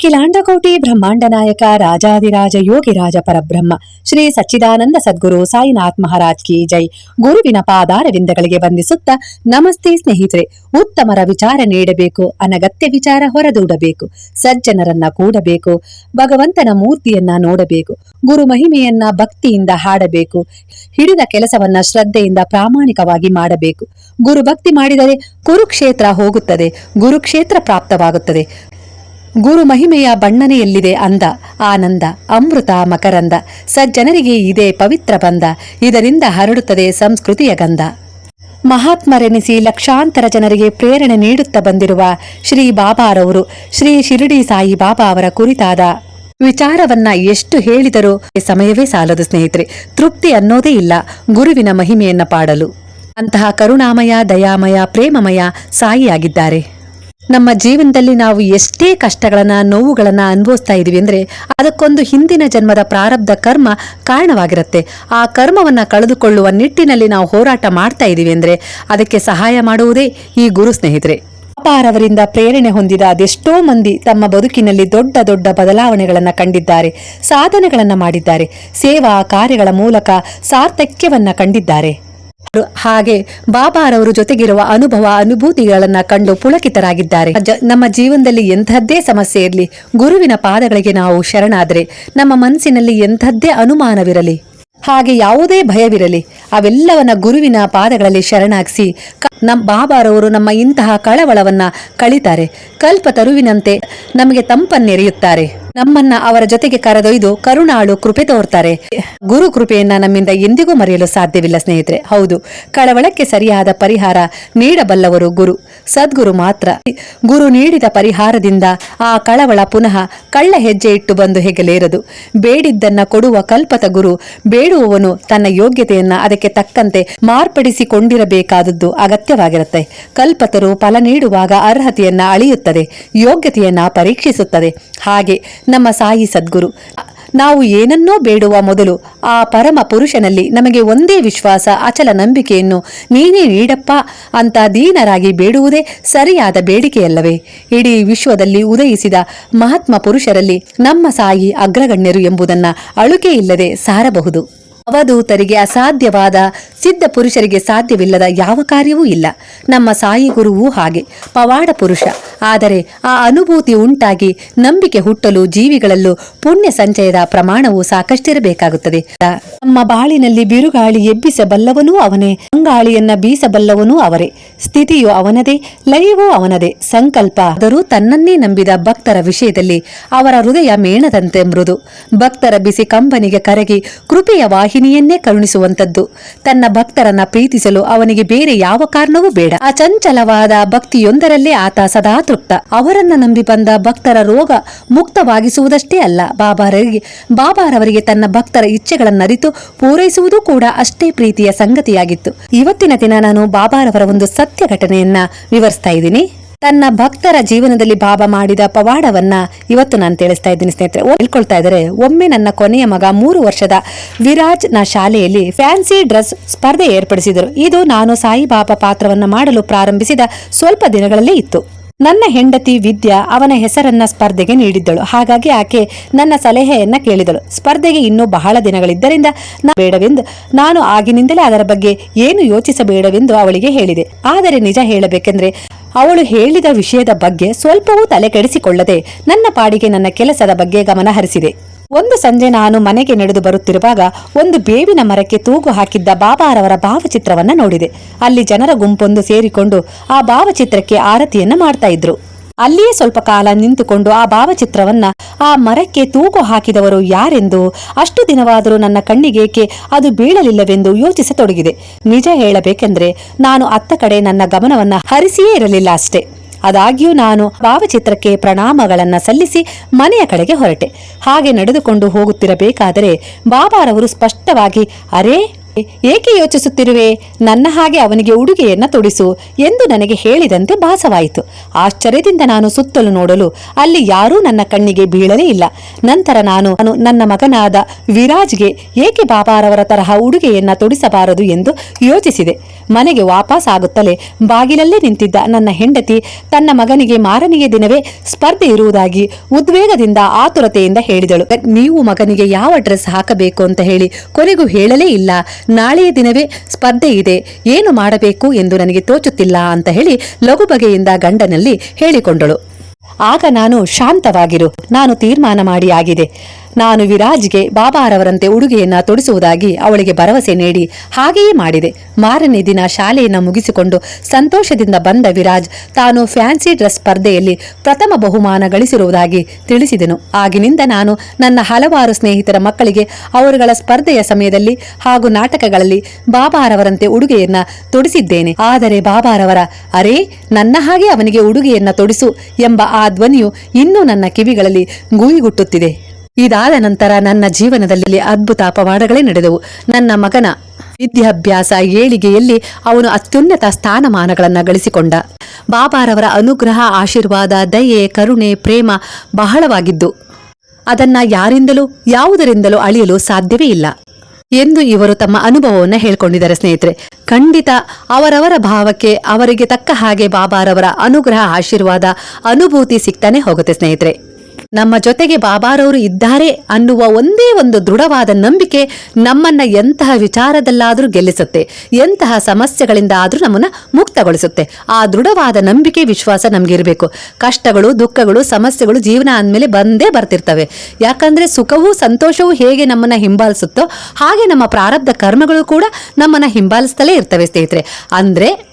ಅಖಿಲಾಂಡಕೋಟಿ ಬ್ರಹ್ಮಾಂಡ ನಾಯಕ ರಾಜಾದಿರಾಜ ಯೋಗಿರಾಜ ಪರಬ್ರಹ್ಮ, ಶ್ರೀ ಸಚ್ಚಿದಾನಂದ ಸದ್ಗುರು ಸಾಯಿನಾಥ್ ಮಹಾರಾಜ್ ಕಿ ಜೈ. ಗುರುವಿನ ಪಾದಾರವಿಂದಗಳಿಗೆ ವಂದಿಸುತ್ತಾ ನಮಸ್ತೆ ಸ್ನೇಹಿತರೆ ಉತ್ತಮರ ವಿಚಾರ ನೀಡಬೇಕು, ಅನಗತ್ಯ ವಿಚಾರ ಹೊರದೂಡಬೇಕು, ಸಜ್ಜನರನ್ನ ಕೂಡಬೇಕು, ಭಗವಂತನ ಮೂರ್ತಿಯನ್ನ ನೋಡಬೇಕು ಗುರು ಮಹಿಮೆಯನ್ನ ಭಕ್ತಿಯಿಂದ ಹಾಡಬೇಕು, ಹಿಡಿದ ಕೆಲಸವನ್ನ ಶ್ರದ್ಧೆಯಿಂದ ಪ್ರಾಮಾಣಿಕವಾಗಿ ಮಾಡಬೇಕು. ಗುರು ಭಕ್ತಿ ಮಾಡಿದರೆ ಕುರುಕ್ಷೇತ್ರ ಹೋಗುತ್ತದೆ, ಗುರುಕ್ಷೇತ್ರ ಪ್ರಾಪ್ತವಾಗುತ್ತದೆ. ಗುರು ಮಹಿಮೆಯ ಬಣ್ಣನೆಯಲ್ಲಿದೆ ಅಂದ. ಆನಂದ, ಅಮೃತ, ಮಕರಂದ. ಸಜ್ಜನರಿಗೆ ಇದೇ ಪವಿತ್ರ ಬಂದ. ಇದರಿಂದ ಹರಡುತ್ತದೆ ಸಂಸ್ಕೃತಿಯ ಗಂಧ. ಮಹಾತ್ಮರೆನಿಸಿ ಲಕ್ಷಾಂತರ ಜನರಿಗೆ ಪ್ರೇರಣೆ ನೀಡುತ್ತಾ ಬಂದಿರುವ ಶ್ರೀ ಬಾಬಾರವರು, ಶ್ರೀ ಶಿರಡಿ ಸಾಯಿ ಬಾಬಾ ಅವರ ಕುರಿತಾದ ವಿಚಾರವನ್ನ ಎಷ್ಟು ಹೇಳಿದರೂ ಸಮಯವೇ ಸಾಲದು ಸ್ನೇಹಿತರೆ. ತೃಪ್ತಿ ಅನ್ನೋದೇ ಇಲ್ಲ ಗುರುವಿನ ಮಹಿಮೆಯನ್ನ ಪಾಡಲು. ಅಂತಹ ಕರುಣಾಮಯ, ದಯಾಮಯ, ಪ್ರೇಮಮಯ ಸಾಯಿಯಾಗಿದ್ದಾರೆ. ನಮ್ಮ ಜೀವನದಲ್ಲಿ ನಾವು ಎಷ್ಟೇ ಕಷ್ಟಗಳನ್ನು, ನೋವುಗಳನ್ನು ಅನುಭವಿಸ್ತಾ ಇದ್ದೀವಿ ಅಂದ್ರೆ ಅದಕ್ಕೊಂದು ಹಿಂದಿನ ಜನ್ಮದ ಪ್ರಾರಬ್ಧ ಕರ್ಮ ಕಾರಣವಾಗಿರುತ್ತೆ. ಆ ಕರ್ಮವನ್ನ ಕಳೆದುಕೊಳ್ಳುವ ನಿಟ್ಟಿನಲ್ಲಿ ನಾವು ಹೋರಾಟ ಮಾಡ್ತಾ ಇದ್ದೀವಿ ಅಂದ್ರೆ ಅದಕ್ಕೆ ಸಹಾಯ ಮಾಡುವುದೇ ಈ ಗುರು ಸ್ನೇಹಿತರೆ. ಅಪಾರವರಿಂದ ಪ್ರೇರಣೆ ಹೊಂದಿದ ಅದೆಷ್ಟೋ ಮಂದಿ ತಮ್ಮ ಬದುಕಿನಲ್ಲಿ ದೊಡ್ಡ ದೊಡ್ಡ ಬದಲಾವಣೆಗಳನ್ನು ಕಂಡಿದ್ದಾರೆ, ಸಾಧನೆಗಳನ್ನು ಮಾಡಿದ್ದಾರೆ, ಸೇವಾ ಕಾರ್ಯಗಳ ಮೂಲಕ ಸಾರ್ಥಕ್ಯವನ್ನು ಕಂಡಿದ್ದಾರೆ. ಹಾಗೆ ಬಾಬಾರವರು ಜೊತೆಗಿರುವ ಅನುಭವ ಅನುಭೂತಿಗಳನ್ನ ಕಂಡು ಪುಳಕಿತರಾಗಿದ್ದಾರೆ. ನಮ್ಮ ಜೀವನದಲ್ಲಿ ಎಂಥದ್ದೇ ಸಮಸ್ಯೆ ಇರಲಿ, ಗುರುವಿನ ಪಾದಗಳಿಗೆ ನಾವು ಶರಣಾದರೆ ನಮ್ಮ ಮನಸ್ಸಿನಲ್ಲಿ ಎಂಥದ್ದೇ ಅನುಮಾನವಿರಲಿ, ಹಾಗೆ ಯಾವುದೇ ಭಯವಿರಲಿ, ಅವೆಲ್ಲವನ್ನ ಗುರುವಿನ ಪಾದಗಳಲ್ಲಿ ಶರಣಾಗಿಸಿ ಕ- ನಮ್ ಬಾಬಾರವರು ನಮ್ಮ ಇಂತಹ ಕಳವಳವನ್ನ ಕಳಿತಾರೆ. ಕಲ್ಪ ತರುವಿನಂತೆ ನಮಗೆ ತಂಪನ್ನೆರೆಯುತ್ತಾರೆ. ನಮ್ಮನ್ನ ಅವರ ಜೊತೆಗೆ ಕರೆದೊಯ್ದು ಕರುಣಾಳು ಕೃಪೆ ತೋರ್ತಾರೆ. ಗುರು ಕೃಪೆಯನ್ನ ನಮ್ಮಿಂದ ಎಂದಿಗೂ ಮರೆಯಲು ಸಾಧ್ಯವಿಲ್ಲ ಸ್ನೇಹಿತರೆ. ಹೌದು, ಕಳವಳಕ್ಕೆ ಸರಿಯಾದ ಪರಿಹಾರ ನೀಡಬಲ್ಲವರು ಗುರು. ಸದ್ಗುರು ಮಾತ್ರ. ಗುರು ನೀಡಿದ ಪರಿಹಾರದಿಂದ ಆ ಕಳವಳ ಪುನಃ ಕಳ್ಳ ಹೆಜ್ಜೆ ಇಟ್ಟು ಬಂದು ಹೆಗಲೇರದು. ಬೇಡಿದ್ದನ್ನ ಕೊಡುವ ಕಲ್ಪತ ಗುರು ಬೇಡುವವನು ತನ್ನ ಯೋಗ್ಯತೆಯನ್ನ ಅದಕ್ಕೆ ತಕ್ಕಂತೆ ಮಾರ್ಪಡಿಸಿಕೊಂಡಿರಬೇಕಾದದ್ದು ಅಗತ್ಯವಾಗಿರುತ್ತೆ. ಕಲ್ಪತರು ಫಲ ನೀಡುವಾಗ ಅರ್ಹತೆಯನ್ನ ಅಳಿಯುತ್ತದೆ, ಯೋಗ್ಯತೆಯನ್ನ ಪರೀಕ್ಷಿಸುತ್ತದೆ. ಹಾಗೆ ನಮ್ಮ ಸಾಯಿ ಸದ್ಗುರು. ನಾವು ಏನನ್ನೋ ಬೇಡುವ ಮೊದಲು ಆ ಪರಮ ಪುರುಷನಲ್ಲಿ ನಮಗೆ ಒಂದೇ ವಿಶ್ವಾಸ, ಅಚಲ ನಂಬಿಕೆಯನ್ನು ನೀನೇ ನೀಡಪ್ಪ ಅಂತ ದೀನರಾಗಿ ಬೇಡುವುದೇ ಸರಿಯಾದ ಬೇಡಿಕೆಯಲ್ಲವೇ? ಇಡೀ ವಿಶ್ವದಲ್ಲಿ ಉದಯಿಸಿದ ಮಹಾತ್ಮ ಪುರುಷರಲ್ಲಿ ನಮ್ಮ ಸಾಯಿ ಅಗ್ರಗಣ್ಯರು ಎಂಬುದನ್ನು ಅಳುಕೆ ಇಲ್ಲದೆ ಸಾರಬಹುದು. ಅವಧೂತರಿಗೆ ಅಸಾಧ್ಯವಾದ ಸಿದ್ಧ ಪುರುಷರಿಗೆ ಸಾಧ್ಯವಿಲ್ಲದ ಯಾವ ಕಾರ್ಯವೂ ಇಲ್ಲ. ನಮ್ಮ ಸಾಯಿ ಗುರುವೂ ಹಾಗೆ. ಪವಾಡ ಪುರುಷ. ಆದರೆ ಆ ಅನುಭೂತಿ ಉಂಟಾಗಿ ನಂಬಿಕೆ ಹುಟ್ಟಲು ಜೀವಿಗಳಲ್ಲೂ ಪುಣ್ಯ ಸಂಚಯದ ಪ್ರಮಾಣವು ಸಾಕಷ್ಟಿರಬೇಕಾಗುತ್ತದೆ. ನಮ್ಮ ಬಾಳಿನಲ್ಲಿ ಬಿರುಗಾಳಿ ಎಬ್ಬಿಸಬಲ್ಲವನೂ ಅವನೇ. ಅಂಗಾಳಿಯನ್ನ ಬೀಸಬಲ್ಲವನೂ ಅವರೇ. ಸ್ಥಿತಿಯು ಅವನದೇ, ಲಯವೂ ಅವನದೇ. ಸಂಕಲ್ಪ ಆದರೂ ತನ್ನನ್ನೇ ನಂಬಿದ ಭಕ್ತರ ವಿಷಯದಲ್ಲಿ ಅವರ ಹೃದಯ ಮೇಣದಂತೆ ಮೃದು. ಭಕ್ತರ ಬಿಸಿ ಕಂಬನಿಗೆ ಕರಗಿ ಕೃಪೆಯ ವಾಹಿನಿಯನ್ನೇ ಕರುಣಿಸುವಂತದ್ದು ತನ್ನ ಭಕ್ತರನ್ನ ಪ್ರೀತಿಸಲು ಅವನಿಗೆ ಬೇರೆ ಯಾವ ಕಾರಣವೂ ಬೇಡ. ಅಚಂಚಲವಾದ ಭಕ್ತಿಯೊಂದರಲ್ಲೇ ಆತ ಸದಾ ತೃಪ್ತ. ಅವರನ್ನ ನಂಬಿ ಬಂದ ಭಕ್ತರ ರೋಗ ಮುಕ್ತವಾಗಿಸುವುದಷ್ಟೇ ಅಲ್ಲ. ಬಾಬಾರವರಿಗೆ ಬಾಬಾರವರಿಗೆ ತನ್ನ ಭಕ್ತರ ಇಚ್ಛೆಗಳನ್ನರಿತು ಪೂರೈಸುವುದು ಕೂಡ ಅಷ್ಟೇ ಪ್ರೀತಿಯ ಸಂಗತಿಯಾಗಿತ್ತು. ಇವತ್ತಿನ ದಿನ ನಾನು ಬಾಬಾರವರ ಒಂದು ಸತ್ಯ ಘಟನೆಯನ್ನ ವಿವರಿಸ್ತಾ ಇದ್ದೀನಿ. ತನ್ನ ಭಕ್ತರ ಜೀವನದಲ್ಲಿ ಬಾಬಾ ಮಾಡಿದ ಪವಾಡವನ್ನ ಇವತ್ತು ನಾನು ತಿಳಿಸ್ತಾ ಇದ್ದೀನಿ ಸ್ನೇಹಿತರೆ. ಹೇಳ್ಕೊಳ್ತಾ ಇದ್ದಾರೆ, ಒಮ್ಮೆ ನನ್ನ ಕೊನೆಯ ಮಗ ಮೂರು ವರ್ಷದ ವಿರಾಜ್ನ ಶಾಲೆಯಲ್ಲಿ ಫ್ಯಾನ್ಸಿ ಡ್ರೆಸ್ ಸ್ಪರ್ಧೆ ಏರ್ಪಡಿಸಿದರು. ಇದು ನಾನು ಸಾಯಿಬಾಬಾ ಪಾತ್ರವನ್ನ ಮಾಡಲು ಪ್ರಾರಂಭಿಸಿದ ಸ್ವಲ್ಪ ದಿನಗಳಲ್ಲೇ ಇತ್ತು. ನನ್ನ ಹೆಂಡತಿ ವಿದ್ಯಾ ಅವನ ಹೆಸರನ್ನ ಸ್ಪರ್ಧೆಗೆ ನೀಡಿದ್ದಳು. ಹಾಗಾಗಿ ಆಕೆ ನನ್ನ ಸಲಹೆಯನ್ನ ಕೇಳಿದಳು. ಸ್ಪರ್ಧೆಗೆ ಇನ್ನೂ ಬಹಳ ದಿನಗಳಿದ್ದರಿಂದ ಬೇಡವೆಂದು ನಾನು ಆಗಿನಿಂದಲೇ ಅದರ ಬಗ್ಗೆ ಏನು ಯೋಚಿಸಬೇಡವೆಂದು ಅವಳಿಗೆ ಹೇಳಿದೆ. ಆದರೆ ನಿಜ ಹೇಳಬೇಕೆಂದ್ರೆ ಅವಳು ಹೇಳಿದ ವಿಷಯದ ಬಗ್ಗೆ ಸ್ವಲ್ಪವೂ ತಲೆ ಕೆಡಿಸಿಕೊಳ್ಳದೆ ನನ್ನ ಪಾಡಿಗೆ ನನ್ನ ಕೆಲಸದ ಬಗ್ಗೆ ಗಮನ ಹರಿಸಿದೆ. ಒಂದು ಸಂಜೆ ನಾನು ಮನೆಗೆ ನಡೆದು ಬರುತ್ತಿರುವಾಗ ಒಂದು ಬೇವಿನ ಮರಕ್ಕೆ ತೂಗು ಹಾಕಿದ್ದ ಬಾಬಾರವರ ಭಾವಚಿತ್ರವನ್ನ ನೋಡಿದೆ. ಅಲ್ಲಿ ಜನರ ಗುಂಪೊಂದು ಸೇರಿಕೊಂಡು ಆ ಭಾವಚಿತ್ರಕ್ಕೆ ಆರತಿಯನ್ನ ಮಾಡ್ತಾ ಇದ್ರು. ಅಲ್ಲಿಯೇ ಸ್ವಲ್ಪ ಕಾಲ ನಿಂತುಕೊಂಡು ಆ ಭಾವಚಿತ್ರವನ್ನ ಆ ಮರಕ್ಕೆ ತೂಗು ಹಾಕಿದವರು ಯಾರೆಂದು ಅಷ್ಟು ದಿನವಾದರೂ ನನ್ನ ಕಣ್ಣಿಗೇಕೆ ಅದು ಬೀಳಲಿಲ್ಲವೆಂದು ಯೋಚಿಸತೊಡಗಿದೆ ನಿಜ ಹೇಳಬೇಕೆಂದ್ರೆ ನಾನು ಅತ್ತ ಕಡೆ ನನ್ನ ಗಮನವನ್ನ ಹರಿಸಿಯೇ ಇರಲಿಲ್ಲ ಅಷ್ಟೇ. ಅದಾಗ್ಯೂ ನಾನು ಭಾವಚಿತ್ರಕ್ಕೆ ಪ್ರಣಾಮಗಳನ್ನು ಸಲ್ಲಿಸಿ ಮನೆಯ ಕಡೆಗೆ ಹೊರಟೆ. ಹಾಗೆ ನಡೆದುಕೊಂಡು ಹೋಗುತ್ತಿರಬೇಕಾದರೆ ಬಾಬಾರವರು ಸ್ಪಷ್ಟವಾಗಿ, ಅರೇ ಏಕೆ ಯೋಚಿಸುತ್ತಿರುವೆ? ನನ್ನ ಹಾಗೆ ಅವನಿಗೆ ಉಡುಗೆಯನ್ನ ತೊಡಿಸು ಎಂದು ನನಗೆ ಹೇಳಿದಂತೆ ಭಾಸವಾಯಿತು. ಆಶ್ಚರ್ಯದಿಂದ ನಾನು ಸುತ್ತಲೂ ನೋಡಲು ಅಲ್ಲಿ ಯಾರೂ ನನ್ನ ಕಣ್ಣಿಗೆ ಬೀಳಲೇ ಇಲ್ಲ. ನಂತರ ನಾನು ನಾನು ನನ್ನ ಮಗನಾದ ವಿರಾಜ್ಗೆ ಏಕೆ ಬಾಬಾರವರ ತರಹ ಉಡುಗೆಯನ್ನ ತೊಡಿಸಬಾರದು ಎಂದು ಯೋಚಿಸಿದೆ. ಮನೆಗೆ ವಾಪಸ್ ಆಗುತ್ತಲೇ ಬಾಗಿಲಲ್ಲೇ ನಿಂತಿದ್ದ ನನ್ನ ಹೆಂಡತಿ ತನ್ನ ಮಗನಿಗೆ ಮಾರನೆಯ ದಿನವೇ ಸ್ಪರ್ಧೆ ಇರುವುದಾಗಿ ಉದ್ವೇಗದಿಂದ ಆತುರತೆಯಿಂದ ಹೇಳಿದಳು. ನೀವು ಮಗನಿಗೆ ಯಾವ ಡ್ರೆಸ್ ಹಾಕಬೇಕು? ಅಂತ ಹೇಳಿ ಕೊನೆಗೂ ಹೇಳಲೇ ಇಲ್ಲ. ನಾಳೆಯ ದಿನವೇ ಸ್ಪರ್ಧೆ ಇದೆ. ಏನು ಮಾಡಬೇಕು ಎಂದು ನನಗೆ ತೋಚುತ್ತಿಲ್ಲ ಅಂತ ಹೇಳಿ ಲಘು ಬಗೆಯಿಂದ ಗಂಡನಲ್ಲಿ ಹೇಳಿಕೊಂಡಳು. ಆಗ ನಾನು ಶಾಂತವಾಗಿರು. ನಾನು ತೀರ್ಮಾನ ಮಾಡಿ ಆಗಿದೆ. ನಾನು ವಿರಾಜ್ಗೆ ಬಾಬಾರವರಂತೆ ಉಡುಗೆಯನ್ನ ತೊಡಿಸುವುದಾಗಿ ಅವಳಿಗೆ ಭರವಸೆ ನೀಡಿ ಹಾಗೆಯೇ ಮಾಡಿದೆ. ಮಾರನೇ ದಿನ ಶಾಲೆಯನ್ನ ಮುಗಿಸಿಕೊಂಡು ಸಂತೋಷದಿಂದ ಬಂದ ವಿರಾಜ್ ತಾನು ಫ್ಯಾನ್ಸಿ ಡ್ರೆಸ್ ಸ್ಪರ್ಧೆಯಲ್ಲಿ ಪ್ರಥಮ ಬಹುಮಾನ ಗಳಿಸಿರುವುದಾಗಿ ತಿಳಿಸಿದನು. ಆಗಿನಿಂದ ನಾನು ನನ್ನ ಹಲವಾರು ಸ್ನೇಹಿತರ ಮಕ್ಕಳಿಗೆ ಅವರುಗಳ ಸ್ಪರ್ಧೆಯ ಸಮಯದಲ್ಲಿ ಹಾಗೂ ನಾಟಕಗಳಲ್ಲಿ ಬಾಬಾರವರಂತೆ ಉಡುಗೆಯನ್ನ ತೊಡಿಸಿದ್ದೇನೆ. ಆದರೆ ಬಾಬಾರವರ, ಅರೇ, ನನ್ನ ಹಾಗೆ ಅವನಿಗೆ ಉಡುಗೆಯನ್ನ ತೊಡಿಸು ಎಂಬ ಆ ಧ್ವನಿಯು ಇನ್ನೂ ನನ್ನ ಕಿವಿಗಳಲ್ಲಿ ಗೂಯಿಗುಟ್ಟುತ್ತಿದೆ. ಇದಾದ ನಂತರ ನನ್ನ ಜೀವನದಲ್ಲಿ ಅದ್ಭುತ ಅಪವಾದಗಳೇ ನಡೆದವು. ನನ್ನ ಮಗನ ವಿದ್ಯಾಭ್ಯಾಸ ಏಳಿಗೆಯಲ್ಲಿ ಅವನು ಅತ್ಯುನ್ನತ ಸ್ಥಾನಮಾನಗಳನ್ನು ಗಳಿಸಿಕೊಂಡ. ಬಾಬಾರವರ ಅನುಗ್ರಹ, ಆಶೀರ್ವಾದ, ದಯೆ, ಕರುಣೆ, ಪ್ರೇಮ ಬಹಳವಾಗಿದ್ದು, ಅದನ್ನ ಯಾರಿಂದಲೂ, ಯಾವುದರಿಂದಲೂ ಅಳಿಯಲು ಸಾಧ್ಯವೇ ಇಲ್ಲ ಎಂದು ಇವರು ತಮ್ಮ ಅನುಭವವನ್ನು ಹೇಳಿಕೊಂಡಿದ್ದಾರೆ ಸ್ನೇಹಿತರೆ. ಖಂಡಿತ ಅವರವರ ಭಾವಕ್ಕೆ ಅವರಿಗೆ ತಕ್ಕ ಹಾಗೆ ಬಾಬಾರವರ ಅನುಗ್ರಹ, ಆಶೀರ್ವಾದ, ಅನುಭೂತಿ ಸಿಗ್ತಾನೆ ಹೋಗುತ್ತೆ ಸ್ನೇಹಿತರೆ. ನಮ್ಮ ಜೊತೆಗೆ ಬಾಬಾರವರು ಇದ್ದಾರೆ ಅನ್ನುವ ಒಂದೇ ಒಂದು ದೃಢವಾದ ನಂಬಿಕೆ ನಮ್ಮನ್ನ ಎಂತಹ ವಿಚಾರದಲ್ಲಾದರೂ ಗೆಲ್ಲಿಸುತ್ತೆ, ಎಂತಹ ಸಮಸ್ಯೆಗಳಿಂದ ಆದರೂ ನಮ್ಮನ್ನ ಮುಕ್ತಗೊಳಿಸುತ್ತೆ. ಆ ದೃಢವಾದ ನಂಬಿಕೆ ವಿಶ್ವಾಸ ನಮಗಿರಬೇಕು. ಕಷ್ಟಗಳು, ದುಃಖಗಳು, ಸಮಸ್ಯೆಗಳು ಜೀವನ ಅಂದಮೇಲೆ ಬಂದೇ ಬರ್ತಿರ್ತವೆ. ಯಾಕಂದ್ರೆ ಸುಖವೂ ಸಂತೋಷವೂ ಹೇಗೆ ನಮ್ಮನ್ನ ಹಿಂಬಾಲಿಸುತ್ತೋ ಹಾಗೆ ನಮ್ಮ ಪ್ರಾರಬ್ಧ ಕರ್ಮಗಳು ಕೂಡ ನಮ್ಮನ್ನ ಹಿಂಬಾಲಿಸ್ತಲೇ ಇರ್ತವೆ ಸ್ನೇಹಿತರೆ. ಅಂದ್ರೆ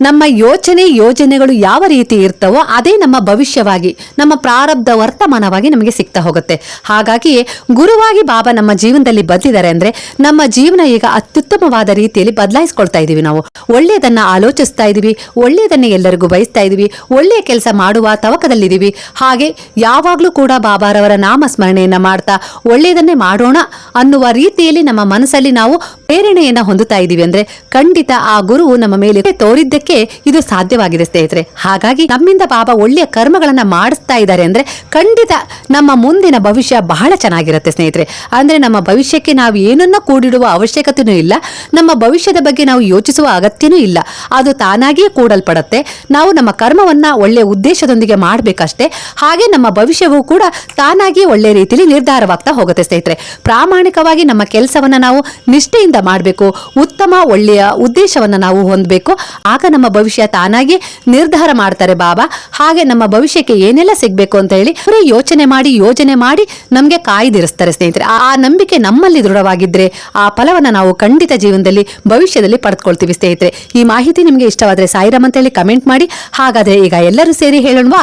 ನಮ್ಮ ಯೋಚನೆ, ಯೋಜನೆಗಳು ಯಾವ ರೀತಿ ಇರ್ತವೋ ಅದೇ ನಮ್ಮ ಭವಿಷ್ಯವಾಗಿ, ನಮ್ಮ ಪ್ರಾರಬ್ಧ ವರ್ತಮಾನವಾಗಿ ನಮಗೆ ಸಿಗ್ತಾ ಹೋಗುತ್ತೆ. ಹಾಗಾಗಿ ಗುರುವಾಗಿ ಬಾಬಾ ನಮ್ಮ ಜೀವನದಲ್ಲಿ ಬದ್ದಿದ್ದಾರೆ ಅಂದ್ರೆ ನಮ್ಮ ಜೀವನ ಈಗ ಅತ್ಯುತ್ತಮವಾದ ರೀತಿಯಲ್ಲಿ ಬದಲಾಯಿಸ್ಕೊಳ್ತಾ ಇದೀವಿ ನಾವು. ಒಳ್ಳೆಯದನ್ನ ಆಲೋಚಿಸ್ತಾ ಇದೀವಿ, ಒಳ್ಳೆಯದನ್ನೇ ಎಲ್ಲರಿಗೂ ಬಯಸ್ತಾ ಇದೀವಿ, ಒಳ್ಳೆಯ ಕೆಲಸ ಮಾಡುವ ತವಕದಲ್ಲಿದ್ದೀವಿ. ಹಾಗೆ ಯಾವಾಗಲೂ ಕೂಡ ಬಾಬಾರವರ ನಾಮ ಸ್ಮರಣೆಯನ್ನ ಮಾಡ್ತಾ ಒಳ್ಳೆಯದನ್ನೇ ಮಾಡೋಣ ಅನ್ನುವ ರೀತಿಯಲ್ಲಿ ನಮ್ಮ ಮನಸ್ಸಲ್ಲಿ ನಾವು ಪ್ರೇರಣೆಯನ್ನು ಹೊಂದುತ್ತಾ ಇದೀವಿ ಅಂದ್ರೆ ಖಂಡಿತ ಆ ಗುರುವು ನಮ್ಮ ಮೇಲೆ ತೋರಿದ್ದಕ್ಕೆ ಇದು ಸಾಧ್ಯವಾಗಿದೆ, ಸ್ನೇಹಿತರೆ. ಹಾಗಾಗಿ ನಮ್ಮಿಂದ ಬಾಬಾ ಒಳ್ಳೆಯ ಕರ್ಮಗಳನ್ನ ಮಾಡಿಸ್ತಾ ಇದ್ದಾರೆ ಅಂದ್ರೆ ಖಂಡಿತ ನಮ್ಮ ಮುಂದಿನ ಭವಿಷ್ಯ ಬಹಳ ಚೆನ್ನಾಗಿರುತ್ತೆ, ಸ್ನೇಹಿತರೆ. ಅಂದ್ರೆ ನಮ್ಮ ಭವಿಷ್ಯಕ್ಕೆ ನಾವು ಏನನ್ನ ಕೂಡಿಡುವ ಅವಶ್ಯಕತೆನೂ ಇಲ್ಲ. ನಮ್ಮ ಭವಿಷ್ಯದ ಬಗ್ಗೆ ನಾವು ಯೋಚಿಸುವ ಅಗತ್ಯನೂ ಇಲ್ಲ. ಅದು ತಾನಾಗಿಯೇ ಕೂಡಲ್ಪಡುತ್ತೆ. ನಾವು ನಮ್ಮ ಕರ್ಮವನ್ನ ಒಳ್ಳೆಯ ಉದ್ದೇಶದೊಂದಿಗೆ ಮಾಡಬೇಕಷ್ಟೇ. ಹಾಗೆ ನಮ್ಮ ಭವಿಷ್ಯವೂ ಕೂಡ ತಾನಾಗಿಯೇ ಒಳ್ಳೆ ರೀತಿಯಲ್ಲಿ ನಿರ್ಧಾರವಾಗ್ತಾ ಹೋಗುತ್ತೆ, ಸ್ನೇಹಿತರೆ. ಪ್ರಾಮಾಣಿಕವಾಗಿ ನಮ್ಮ ಕೆಲಸವನ್ನ ನಾವು ನಿಷ್ಠೆಯಿಂದ ಮಾಡಬೇಕು. ಉತ್ತಮ ಒಳ್ಳೆಯ ಉದ್ದೇಶವನ್ನ ನಾವು ಹೊಂದಬೇಕು. ಆಗ ನಮ್ಮ ಭವಿಷ್ಯ ತಾನಾಗಿ ನಿರ್ಧಾರ ಮಾಡ್ತಾರೆ ಬಾಬಾ. ಹಾಗೆ ನಮ್ಮ ಭವಿಷ್ಯಕ್ಕೆ ಏನೆಲ್ಲ ಸಿಗಬೇಕು ಅಂತ ಹೇಳಿ ಅವರೇ ಯೋಚನೆ ಮಾಡಿ, ಯೋಜನೆ ಮಾಡಿ ನಮಗೆ ಕಾಯ್ದಿರಿಸ್ತಾರೆ ಸ್ನೇಹಿತರೆ. ಆ ನಂಬಿಕೆ ನಮ್ಮಲ್ಲಿ ದೃಢವಾಗಿದ್ರೆ ಆ ಫಲವನ್ನು ನಾವು ಖಂಡಿತ ಜೀವನದಲ್ಲಿ, ಭವಿಷ್ಯದಲ್ಲಿ ಪಡೆದುಕೊಳ್ತೀವಿ ಸ್ನೇಹಿತರೆ. ಈ ಮಾಹಿತಿ ನಿಮಗೆ ಇಷ್ಟವಾದ್ರೆ ಸಾಯಿರಾಮ್ ಅಂತ ಹೇಳಿ ಕಮೆಂಟ್ ಮಾಡಿ. ಹಾಗಾದ್ರೆ ಈಗ ಎಲ್ಲರೂ ಸೇರಿ ಹೇಳೋಣವಾ?